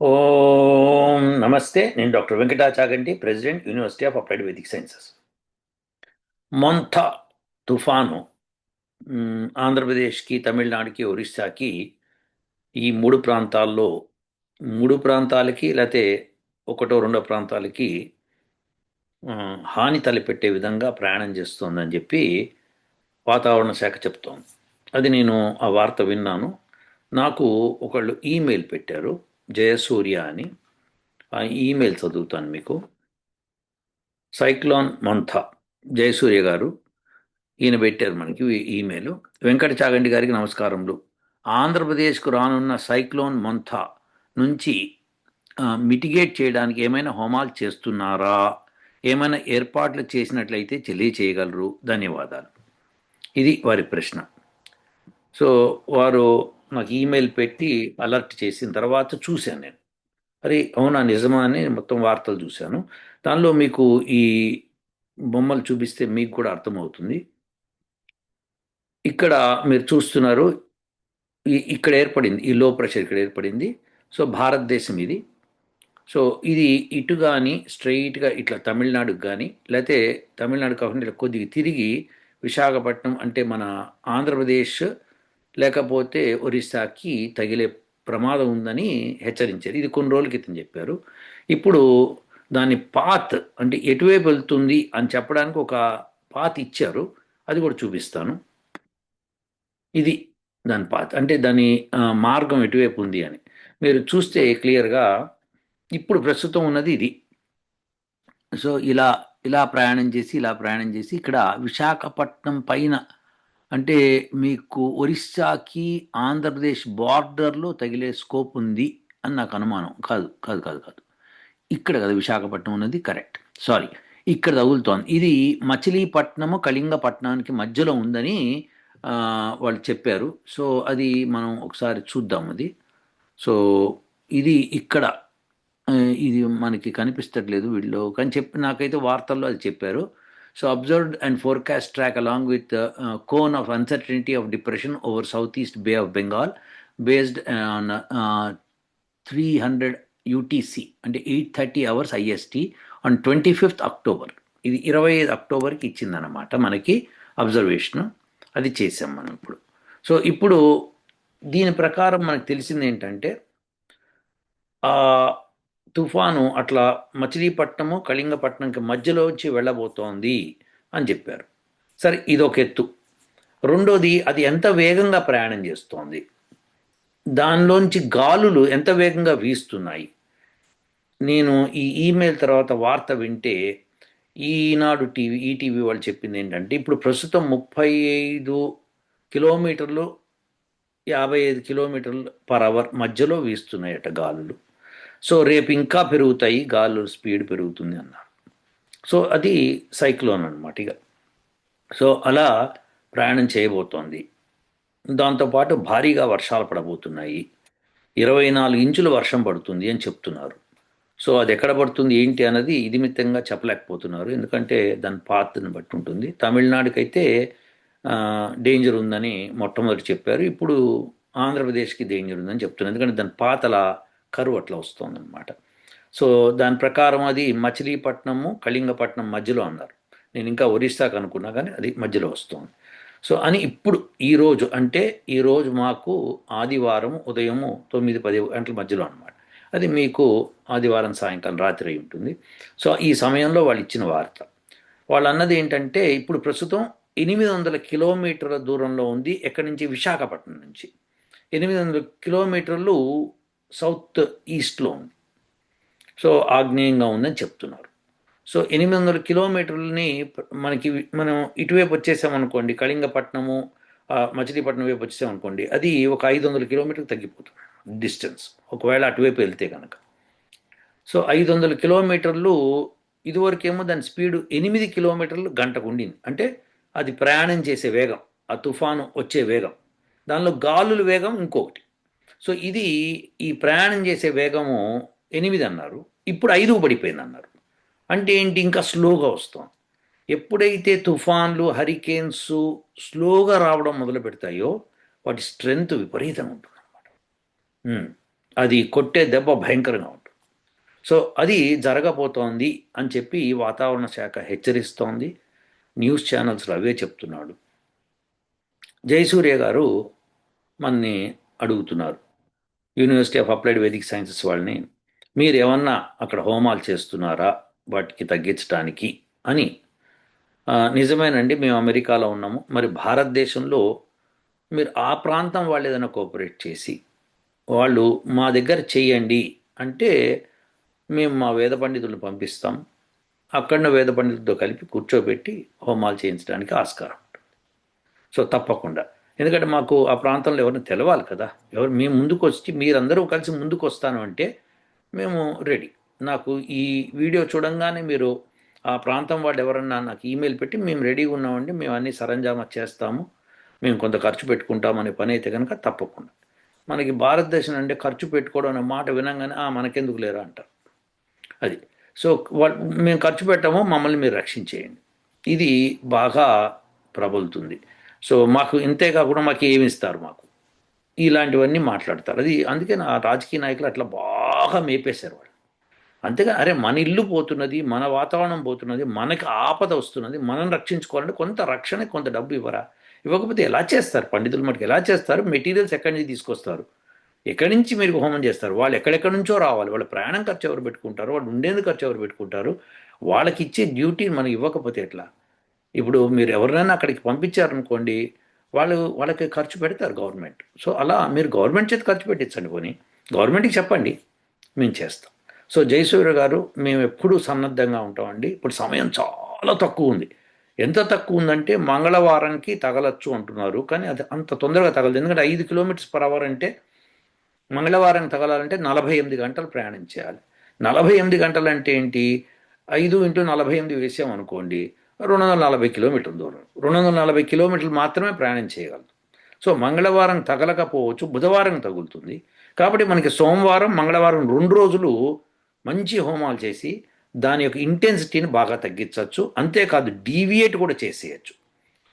ఓం నమస్తే నేను doctor Venkata Chaganti president university of applied Vedic sciences. Montha తుఫాను. ఆంధ్రప్రదేశ్కి తమిళనాడుకి ఒరిస్సాకి ఈ మూడు ప్రాంతాల్లో మూడు ప్రాంతాలకి లేకపోతే ఒకటో రెండో ప్రాంతాలకి హాని తలపెట్టే విధంగా ప్రయాణం చేస్తోందని చెప్పి వాతావరణ శాఖ చెప్తోంది. అది నేను ఆ వార్త విన్నాను. నాకు ఒకళ్ళు ఈమెయిల్ పెట్టారు. జయసూర్య అని ఆ ఈమెయిల్ చదువుతాను మీకు. సైక్లోన్ మంథ జయసూర్య గారు ఈయన పెట్టారు మనకి ఈమెయిల్. వెంకట చాగంటి గారికి నమస్కారములు. ఆంధ్రప్రదేశ్కు రానున్న సైక్లోన్ మంథ నుంచి మిటిగేట్ చేయడానికి ఏమైనా హోమాలు చేస్తున్నారా? ఏమైనా ఏర్పాట్లు చేసినట్లయితే తెలియచేయగలరు? ధన్యవాదాలు. ఇది వారి ప్రశ్న. సో వారు నాకు ఈమెయిల్ పెట్టి అలర్ట్ చేసిన తర్వాత చూశాను నేను. అరే అవునా నిజమా అని మొత్తం వార్తలు చూశాను. దానిలో మీకు ఈ బొమ్మలు చూపిస్తే మీకు కూడా అర్థమవుతుంది. ఇక్కడ మీరు చూస్తున్నారు ఈ- ఇక్కడ ఏర్పడింది ఈ లో ప్రెషర్ ఇక్కడ ఏర్పడింది. సో భారతదేశం ఇది. సో ఇది ఇటు కానీ స్ట్రైట్గా ఇట్లా తమిళనాడుకు కానీ లేకపోతే తమిళనాడు కాకుండా ఇట్లా కొద్దిగా తిరిగి విశాఖపట్నం అంటే మన ఆంధ్రప్రదేశ్ లేకపోతే ఒరిస్సాకి తగిలే ప్రమాదం ఉందని హెచ్చరించారు. ఇది కొన్ని రోజుల క్రితం చెప్పారు. ఇప్పుడు దాని పాత్ అంటే ఎటువైపు వెళ్తుంది అని చెప్పడానికి ఒక పాత్ ఇచ్చారు. అది కూడా చూపిస్తాను. ఇది దాని పాత్. అంటే దాని మార్గం ఎటువైపు ఉంది అని. మీరు చూస్తే క్లియర్గా ఇప్పుడు ప్రస్తుతం ఉన్నది ఇది. సో ఇలా ఇలా ప్రయాణం చేసి ఇలా ప్రయాణం చేసి ఇక్కడ విశాఖపట్నం పైన అంటే మీకు ఒరిస్సాకి ఆంధ్రప్రదేశ్ బార్డర్లో తగిలే స్కోప్ ఉంది అని నాకు అనుమానం. కాదు కాదు కాదు కాదు. ఇక్కడ కదా విశాఖపట్నం ఉన్నది కరెక్ట్. సారీ ఇక్కడ తగులుతోంది. ఇది మచిలీపట్నము కళింగపట్నానికి మధ్యలో ఉందని వాళ్ళు చెప్పారు. సో అది మనం ఒకసారి చూద్దాం అది. సో ఇది ఇక్కడ ఇది మనకి కనిపిస్తట్లేదు వీళ్ళు. కానీ చెప్పి నాకైతే వార్తల్లో అది చెప్పారు. So observed and forecast track along with cone of uncertainty of depression over south east bay of Bengal based on three hundred UTC అంటే eight thirty hours IST on twenty fifth October ఇది ఇరవై ఐదు అక్టోబర్కి ఇచ్చిందన్నమాట మనకి observation అది చేసాం మనం ఇప్పుడు. So ఇప్పుడు దీని ప్రకారం మనకు తెలిసింది ఏంటంటే తుఫాను అట్లా మచిలీపట్నము కళింగపట్నంకి మధ్యలో వచ్చి వెళ్ళబోతోంది అని చెప్పారు. సరే ఇదొక ఎత్తు. రెండోది అది ఎంత వేగంగా ప్రయాణం చేస్తోంది? దానిలోంచి గాలులు ఎంత వేగంగా వీస్తున్నాయి? నేను ఈ ఈమెయిల్ తర్వాత వార్త వింటే ఈనాడు టీవీ ఈటీవీ వాళ్ళు చెప్పింది ఏంటంటే ఇప్పుడు ప్రస్తుతం ముప్పై ఐదు కిలోమీటర్లు యాభై ఐదు కిలోమీటర్లు పర్ అవర్ మధ్యలో వీస్తున్నాయట గాలులు. సో రేపు ఇంకా పెరుగుతాయి గాలు స్పీడ్ పెరుగుతుంది అన్నారు సో అది సైక్లోన్ అనమాట ఇక. సో అలా ప్రయాణం చేయబోతోంది. దాంతోపాటు భారీగా వర్షాలు పడబోతున్నాయి. ఇరవై నాలుగు ఇంచుల వర్షం పడుతుంది అని చెప్తున్నారు. సో అది ఎక్కడ పడుతుంది ఏంటి అన్నది ఇదిమిత్తంగా చెప్పలేకపోతున్నారు. ఎందుకంటే దాని పాత్రని బట్టి ఉంటుంది. తమిళనాడుకైతే డేంజర్ ఉందని మొట్టమొదటి చెప్పారు. ఇప్పుడు ఆంధ్రప్రదేశ్కి డేంజర్ ఉందని చెప్తున్నారు. ఎందుకంటే దాని పాతల కరువు అట్లా వస్తుందన్నమాట. సో దాని ప్రకారం అది మచిలీపట్నము కళింగపట్నం మధ్యలో అన్నారు. నేను ఇంకా ఒరిస్సాకు అనుకున్నా కానీ అది మధ్యలో వస్తుంది. సో అని ఇప్పుడు ఈరోజు అంటే ఈరోజు మాకు ఆదివారం ఉదయము తొమ్మిది పది గంటల మధ్యలో అనమాట అది మీకు ఆదివారం సాయంకాలం రాత్రి అయి ఉంటుంది. సో ఈ సమయంలో వాళ్ళు ఇచ్చిన వార్త. వాళ్ళు అన్నది ఏంటంటే ఇప్పుడు ప్రస్తుతం ఎనిమిది వందల కిలోమీటర్ల దూరంలో ఉంది ఎక్కడి నుంచి? విశాఖపట్నం నుంచి. ఎనిమిది వందల కిలోమీటర్లు సౌత్ ఈస్ట్లో ఉంది సో ఆగ్నేయంగా ఉందని చెప్తున్నారు. సో ఎనిమిది వందల కిలోమీటర్లని మనకి మనం ఇటువైపు వచ్చేసామనుకోండి కళింగపట్నము మచిలీపట్నం వైపు వచ్చేసామనుకోండి అది ఒక ఐదు వందల కిలోమీటర్లు తగ్గిపోతుంది డిస్టెన్స్. ఒకవేళ అటువైపు వెళ్తే కనుక సో ఐదు వందల కిలోమీటర్లు ఇదివరకేమో దాని స్పీడు ఎనిమిది కిలోమీటర్లు గంటకు ఉండింది. అంటే అది ప్రయాణం చేసే వేగం ఆ తుఫాను వచ్చే వేగం. దానిలో గాలుల వేగం ఇంకొకటి. సో ఇది ఈ ప్రయాణం చేసే వేగము ఎనిమిది అన్నారు. ఇప్పుడు ఐదు పడిపోయింది అన్నారు అంటే ఏంటి? ఇంకా స్లోగా వస్తాం ఎప్పుడైతే తుఫాన్లు హరికేన్స్ స్లోగా రావడం మొదలు పెడతాయో వాటి స్ట్రెంగ్త్ విపరీతంగా ఉంటుంది అనమాట అది కొట్టే దెబ్బ భయంకరంగా ఉంటుంది. సో అది జరగబోతోంది అని చెప్పి వాతావరణ శాఖ హెచ్చరిస్తోంది. న్యూస్ ఛానల్స్లో అవే చెప్తున్నాడు. జయసూర్య గారు మనని అడుగుతున్నారు. University of applied Vedic sciences వాళ్ళని మీరు ఏమన్నా అక్కడ హోమాలు చేస్తున్నారా? వాటికి తగ్గించడానికి అని. నిజమేనండి మేము అమెరికాలో ఉన్నాము. మరి భారతదేశంలో మీరు ఆ ప్రాంతం వాళ్ళు ఏదైనా కోఆపరేట్ చేసి వాళ్ళు మా దగ్గర చెయ్యండి అంటే మేము మా వేద పండితులను పంపిస్తాం. అక్కడ వేద పండితులతో కలిపి కూర్చోబెట్టి హోమాలు చేయించడానికి ఆస్కారం ఉంటుంది. సో తప్పకుండా. ఎందుకంటే మాకు ఆ ప్రాంతంలో ఎవరిని తెలవాలి కదా. ఎవరు మేము ముందుకు వచ్చి మీరందరూ కలిసి ముందుకు వస్తాను అంటే మేము రెడీ నాకు ఈ వీడియో చూడంగానే మీరు ఆ ప్రాంతం వాళ్ళు ఎవరన్నా నాకు ఈమెయిల్ పెట్టి మేము రెడీగా ఉన్నామండి మేము అన్ని సరంజామా చేస్తాము. మేము కొంత ఖర్చు పెట్టుకుంటామనే పని అయితే కనుక తప్పకుండా. మనకి భారతదేశం అంటే ఖర్చు పెట్టుకోవడం అనే మాట వినంగానే మనకెందుకు లేరా అంటారు. అది. సో వాళ్ళు మేము ఖర్చు పెట్టాము మమ్మల్ని మీరు రక్షించేయండి. ఇది బాగా ప్రబలుతుంది. సో మాకు ఇంతే కాకుండా మాకు ఏమి ఇస్తారు మాకు? ఇలాంటివన్నీ మాట్లాడతారు. అది అందుకే నా రాజకీయ నాయకులు అట్లా బాగా మేపేశారు వాళ్ళు. అంతేగా అరే మన ఇల్లు పోతున్నది మన వాతావరణం పోతున్నది మనకి ఆపద వస్తున్నది మనం రక్షించుకోవాలంటే కొంత రక్షణ కొంత డబ్బు ఇవ్వరా? ఇవ్వకపోతే ఎలా చేస్తారు? పండితులు మటుకు ఎలా చేస్తారు? మెటీరియల్స్ ఎక్కడి నుంచి తీసుకొస్తారు? ఎక్కడి నుంచి మీరు హోమం చేస్తారు? వాళ్ళు ఎక్కడెక్కడి నుంచో రావాలి. వాళ్ళ ప్రయాణం ఖర్చు ఎవరు పెట్టుకుంటారు? వాళ్ళు ఉండేందుకు ఖర్చు ఎవరు పెట్టుకుంటారు? వాళ్ళకి ఇచ్చే డ్యూటీ మనకి ఇవ్వకపోతే ఎట్లా? ఇప్పుడు మీరు ఎవరినైనా అక్కడికి పంపించారనుకోండి వాళ్ళు వాళ్ళకి ఖర్చు పెడతారు గవర్నమెంట్. సో అలా మీరు గవర్నమెంట్ చేతి ఖర్చు పెట్టించండి పోనీ. గవర్నమెంట్కి చెప్పండి మేము చేస్తాం. సో జయసూర్య గారు మేము ఎప్పుడూ సన్నద్ధంగా ఉంటామండి. ఇప్పుడు సమయం చాలా తక్కువ ఉంది. ఎంత తక్కువ ఉందంటే మంగళవారంకి తగలచ్చు అంటున్నారు. కానీ అది అంత తొందరగా తగలదు. ఎందుకంటే ఐదు కిలోమీటర్స్ పర్ అవర్ అంటే మంగళవారం తగలాలంటే నలభై ఎనిమిది గంటలు ప్రయాణం చేయాలి నలభై ఎనిమిది గంటలు అంటే ఏంటి? ఐదు ఇంటూ నలభై ఎనిమిది వేసాం అనుకోండి రెండు వందల నలభై కిలోమీటర్ల దూరం. రెండు వందల నలభై కిలోమీటర్లు మాత్రమే ప్రయాణం చేయగలదు సో మంగళవారం తగలకపోవచ్చు బుధవారం తగులుతుంది. కాబట్టి మనకి సోమవారం మంగళవారం రెండు రోజులు మంచి హోమాలు చేసి దాని యొక్క ఇంటెన్సిటీని బాగా తగ్గించవచ్చు. అంతేకాదు డీవియేట్ కూడా చేసేయచ్చు.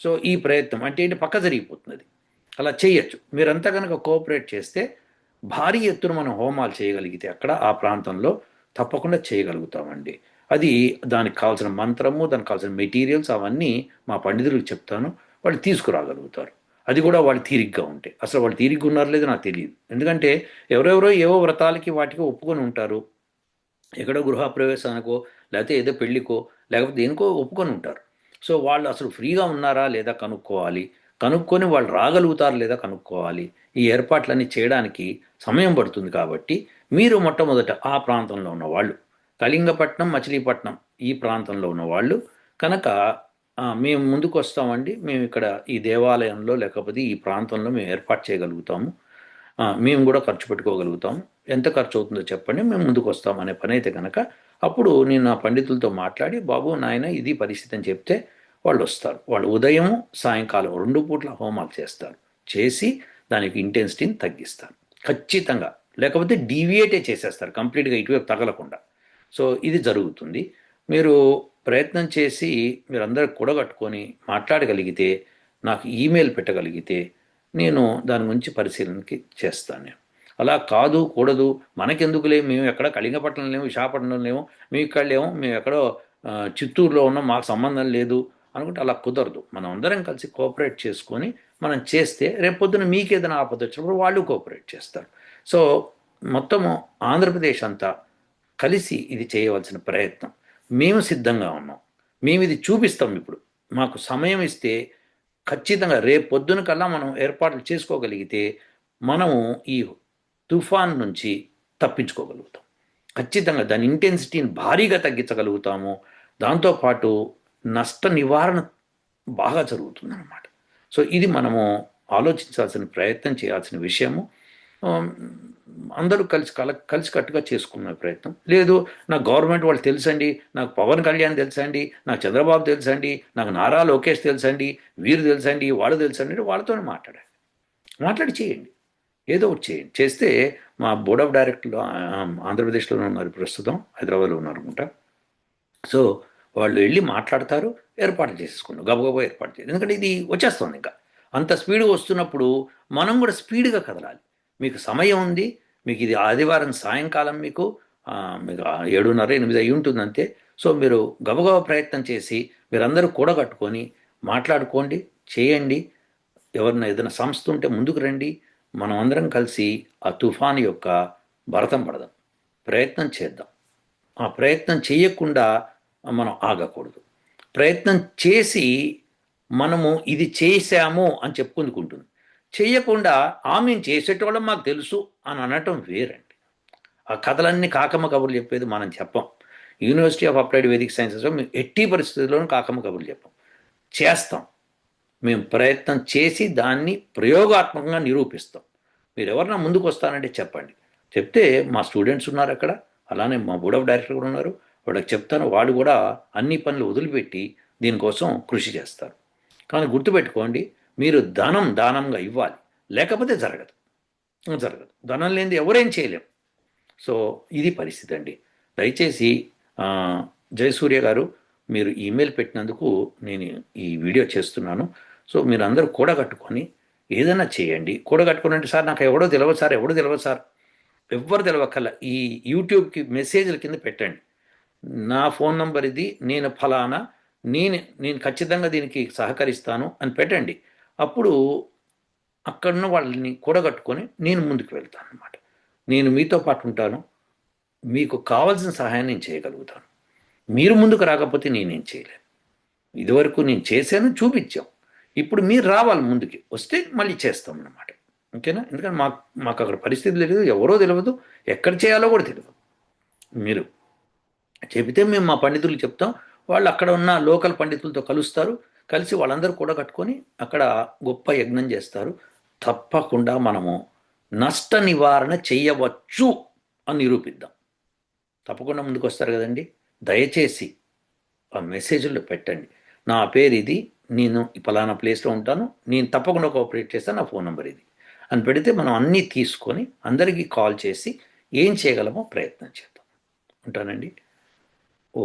సో ఈ ప్రయత్నం అంటే ఏంటి? పక్క జరిగిపోతుంది అలా చేయొచ్చు. మీరంతా కనుక కోఆపరేట్ చేస్తే భారీ ఎత్తున మనం హోమాలు చేయగలిగితే అక్కడ ఆ ప్రాంతంలో తప్పకుండా చేయగలుగుతామండి. అది దానికి కావాల్సిన మంత్రము దానికి కావాల్సిన మెటీరియల్స్ అవన్నీ మా పండితులకు చెప్తాను. వాళ్ళు తీసుకురాగలుగుతారు. అది కూడా వాళ్ళు తీరిగ్గా ఉంటే. అసలు వాళ్ళు తీరిగ్గా ఉన్నారో లేదో నాకు తెలియదు. ఎందుకంటే ఎవరెవరో ఏవో వ్రతాలకి వాటికి ఒప్పుకొని ఉంటారు. ఎక్కడో గృహప్రవేశానికో లేకపోతే ఏదో పెళ్ళికో లేకపోతే దేనికో ఒప్పుకొని ఉంటారు. సో వాళ్ళు అసలు ఫ్రీగా ఉన్నారా లేదా కనుక్కోవాలి. కనుక్కొని వాళ్ళు రాగలుగుతారా లేదా కనుక్కోవాలి. ఈ ఏర్పాట్లన్నీ చేయడానికి సమయం పడుతుంది కాబట్టి మీరు మొట్టమొదట ఆ ప్రాంతంలో ఉన్న వాళ్ళు కళింగపట్నం మచిలీపట్నం ఈ ప్రాంతంలో ఉన్న వాళ్ళు కనుక మేము ముందుకు వస్తామండి మేము ఇక్కడ ఈ దేవాలయంలో లేకపోతే ఈ ప్రాంతంలో మేము ఏర్పాటు చేయగలుగుతాము. మేము కూడా ఖర్చు పెట్టుకోగలుగుతాము. ఎంత ఖర్చు అవుతుందో చెప్పండి. మేము ముందుకు వస్తాం అనే పని అయితే కనుక అప్పుడు నేను నా పండితులతో మాట్లాడి బాబు నాయన ఇది పరిస్థితి అని చెప్తే వాళ్ళు వస్తారు. వాళ్ళు ఉదయం సాయంకాలం రెండు పూట్ల హోమాలు చేస్తారు. చేసి దానికి ఇంటెన్సిటీని తగ్గిస్తారు. ఖచ్చితంగా. లేకపోతే డీవియేటే చేసేస్తారు. కంప్లీట్గా ఇటువైపు తగలకుండా. సో ఇది జరుగుతుంది. మీరు ప్రయత్నం చేసి మీరందరూ కూడగట్టుకొని మాట్లాడగలిగితే నాకు ఈమెయిల్ పెట్టగలిగితే నేను దాని గురించి పరిశీలనకి చేస్తాను అలా కాదు కూడదు మనకెందుకులే మేము ఎక్కడ కళింగపట్నం లేము విశాఖపట్నం లేము మేము ఇక్కడ లేము మేము ఎక్కడో చిత్తూరులో ఉన్నాం మాకు సంబంధం లేదు అనుకుంటే అలా కుదరదు. మనం అందరం కలిసి కోఆపరేట్ చేసుకొని మనం చేస్తే రేపొద్దున మీకు ఏదైనా ఆపద వచ్చినప్పుడు వాళ్ళు కోఆపరేట్ చేస్తారు. సో మొత్తము ఆంధ్రప్రదేశ్ అంతా కలిసి ఇది చేయవలసిన ప్రయత్నం. మేము సిద్ధంగా ఉన్నాం. మేము ఇది చూపిస్తాం ఇప్పుడు. మాకు సమయం ఇస్తే ఖచ్చితంగా రేపు పొద్దున కల్లా మనం ఏర్పాట్లు చేసుకోగలిగితే మనము ఈ తుఫాన్ నుంచి తప్పించుకోగలుగుతాం. ఖచ్చితంగా దాని ఇంటెన్సిటీని భారీగా తగ్గించగలుగుతాము. దాంతోపాటు నష్ట నివారణ బాగా జరుగుతుంది అన్నమాట సో ఇది మనము ఆలోచించాల్సిన ప్రయత్నం చేయాల్సిన విషయము. అందరూ కలిసి కల కలిసికట్టుగా చేసుకునే ప్రయత్నం. లేదు నాకు గవర్నమెంట్ వాళ్ళు తెలుసండి నాకు పవన్ కళ్యాణ్ తెలుసండి నాకు చంద్రబాబు తెలుసండి నాకు నారా లోకేష్ తెలుసండి వీరు తెలుసండి వాళ్ళు తెలుసండి అంటే వాళ్ళతోనే మాట్లాడాలి మాట్లాడి చేయండి. ఏదో ఒకటి చేయండి. చేస్తే మా బోర్డ్ ఆఫ్ డైరెక్టర్లు ఆంధ్రప్రదేశ్లోనే ఉన్నారు ప్రస్తుతం హైదరాబాద్లో ఉన్నారు అనుకుంటా. సో వాళ్ళు వెళ్ళి మాట్లాడతారు ఏర్పాట్లు చేసేసుకున్నారు గబగబా ఏర్పాటు చేయాలి ఎందుకంటే ఇది వచ్చేస్తుంది ఇంకా. అంత స్పీడ్గా వస్తున్నప్పుడు మనం కూడా స్పీడ్గా కదలాలి. మీకు సమయం ఉంది మీకు ఇది ఆదివారం సాయంకాలం మీకు మీకు ఏడున్నర ఎనిమిది అయి ఉంటుంది అంతే సో మీరు గబగబా ప్రయత్నం చేసి మీరందరూ కూడగట్టుకొని మాట్లాడుకోండి చేయండి. ఎవరిన ఏదైనా సంస్థ ఉంటే ముందుకు రండి. మనం అందరం కలిసి ఆ తుఫాను యొక్క భరతం పడదాం. ప్రయత్నం చేద్దాం. ఆ ప్రయత్నం చేయకుండా మనం ఆగకూడదు. ప్రయత్నం చేసి మనము ఇది చేశాము అని చెప్పుకుందుకుంటుంది చేయకుండా ఆ మేము చేసేటోళ్ళం మాకు తెలుసు అని అనటం వేరండి. ఆ కథలన్నీ కాకమ్మ కబుర్లు చెప్పేది మనం చెప్పం. యూనివర్సిటీ ఆఫ్ అప్లైడ్ వేదిక్ సైన్సెస్లో మేము ఎట్టి పరిస్థితుల్లోనూ కాకమ్మ కబుర్లు చెప్పం. చేస్తాం. మేము ప్రయత్నం చేసి దాన్ని ప్రయోగాత్మకంగా నిరూపిస్తాం. మీరు ఎవరన్నా ముందుకు వస్తానంటే చెప్పండి. చెప్తే మా స్టూడెంట్స్ ఉన్నారు అక్కడ. అలానే మా బోర్డ్ ఆఫ్ డైరెక్టర్ కూడా ఉన్నారు. వాళ్ళకి చెప్తాను. వాళ్ళు కూడా అన్ని పనులు వదిలిపెట్టి దీనికోసం కృషి చేస్తారు. కానీ గుర్తుపెట్టుకోండి మీరు ధనం దానంగా ఇవ్వాలి. లేకపోతే జరగదు. జరగదు. ధనం లేనిది ఎవరేం చేయలేం. సో ఇది పరిస్థితి అండి. దయచేసి జయసూర్య గారు మీరు ఈమెయిల్ పెట్టినందుకు నేను ఈ వీడియో చేస్తున్నాను. సో మీరు అందరూ కూడగట్టుకొని ఏదైనా చేయండి. కూడగట్టుకుని అంటే సార్ నాకు ఎవడో తెలియదు సార్ ఎవడో తెలియదు సార్. ఎవ్వరు తెలియకల్లా ఈ యూట్యూబ్కి మెసేజ్ల కింద పెట్టండి. నా ఫోన్ నంబర్ ఇది నేను ఫలానా నేను నేను ఖచ్చితంగా దీనికి సహకరిస్తాను అని పెట్టండి. అప్పుడు అక్కడున్న వాళ్ళని కూడగట్టుకొని నేను ముందుకు వెళ్తాను అనమాట నేను మీతో పాటు ఉంటాను. మీకు కావాల్సిన సహాయం నేను చేయగలుగుతాను. మీరు ముందుకు రాకపోతే నేనేం చేయలేను. ఇదివరకు నేను చేశాను చూపించాం. ఇప్పుడు మీరు రావాలి ముందుకి. వస్తే మళ్ళీ చేస్తాం అన్నమాట. ఓకేనా? ఎందుకంటే మాకు మాకు అక్కడ పరిస్థితి తెలియదు ఎవరో తెలియదు ఎక్కడ చేయాలో కూడా తెలియదు. మీరు చెబితే మేము మా పండితులు చెప్తాం. వాళ్ళు అక్కడ ఉన్న లోకల్ పండితులతో కలుస్తారు. కలిసి వాళ్ళందరూ కూడా కట్టుకొని అక్కడ గొప్ప యజ్ఞం చేస్తారు. తప్పకుండా మనము నష్ట నివారణ చేయవచ్చు అని నిరూపిద్దాం. తప్పకుండా ముందుకు వస్తారు కదండి. దయచేసి ఆ మెసేజ్లో పెట్టండి. నా పేరు ఇది నేను ఈ పలానా ప్లేస్లో ఉంటాను నేను తప్పకుండా కోఆపరేట్ చేస్తాను నా ఫోన్ నెంబర్ ఇది అని పెడితే మనం అన్నీ తీసుకొని అందరికీ కాల్ చేసి ఏం చేయగలమో ప్రయత్నం చేద్దాం. ఉంటానండి. ఓ